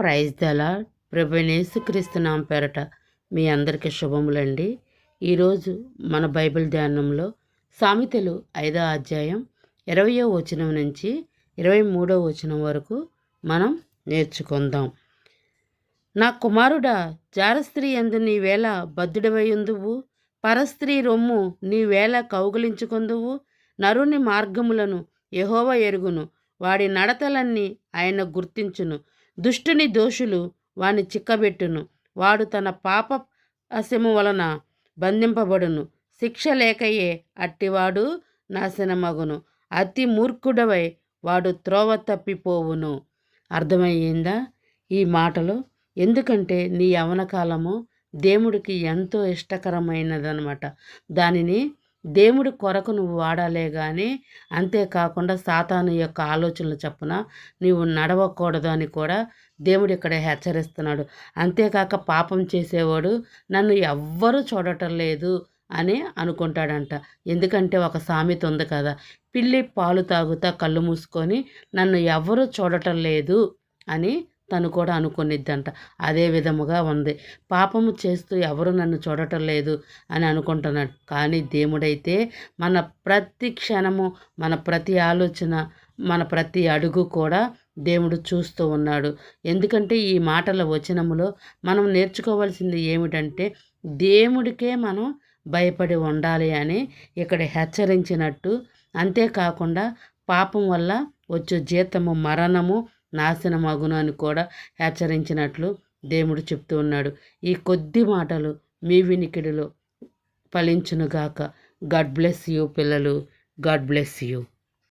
Praise దలా ప్రభునేసుక్రీస్తు నామ పేరట మీ అందరికీ శుభములండి. ఈరోజు మన బైబిల్ ధ్యానంలో సామెతలు ఐదో అధ్యాయం ఇరవయో వచనం నుంచి ఇరవై మూడో వచనం వరకు మనం నేర్చుకుందాం. నా కుమారుడా జారస్త్రీ ఎందు నీవేళ బద్ధుడవయ్యుందువు పరస్త్రీ రొమ్ము నీవేళ కౌగులించుకుందువు. నరుని మార్గములను యహోవ ఎరుగును. వాడి నడతలన్నీ ఆయన గుర్తించును. దుష్టుని దోషులు వాని చిక్కబెట్టును. వాడు తన పాప అశము వలన బంధింపబడును. శిక్ష లేకయే అట్టివాడు నాశనమగును. అతి మూర్ఖుడవై వాడు త్రోవ తప్పిపోవును. అర్థమయ్యిందా? ఈ మాటలు ఎందుకంటే నీ యవన కాలము దేవుడికి ఎంతో ఇష్టకరమైనదనమాట దానిని దేవుడి కొరకు నువ్వు వాడాలే కానీ అంతేకాకుండా సాతాను యొక్క ఆలోచనలు చప్పున నీవు నడవకూడదు అని కూడా దేవుడు ఇక్కడ హెచ్చరిస్తున్నాడు. అంతేకాక పాపం చేసేవాడు నన్ను ఎవ్వరూ చూడటం లేదు అని అనుకుంటాడంట. ఎందుకంటే ఒక సామెత ఉంది కదా పిల్లి పాలు తాగుతా కళ్ళు మూసుకొని నన్ను ఎవరూ చూడటం లేదు అని తను కూడా అనుకునిద్దంట. అదే విధముగా ఉంది. పాపము చేస్తూ ఎవరు నన్ను చూడటం లేదు అని అనుకుంటున్నాడు కానీ దేవుడైతే మన ప్రతి క్షణము మన ప్రతి ఆలోచన మన ప్రతి అడుగు కూడా దేవుడు చూస్తూ ఉన్నాడు. ఎందుకంటే ఈ మాటల వచనములో మనం నేర్చుకోవాల్సింది ఏమిటంటే దేవుడికే మనం భయపడి ఉండాలి అని ఇక్కడ హెచ్చరించినట్టు అంతేకాకుండా పాపం వల్ల వచ్చే జీతము మరణము నాశనమగును అని కూడా హెచ్చరించినట్లు దేవుడు చెప్తూ ఉన్నాడు. ఈ కొద్ది మాటలు మీ వినికిడిలో ఫలించునుగాక గాడ్ బ్లెస్ యూ పిల్లలు. God bless you.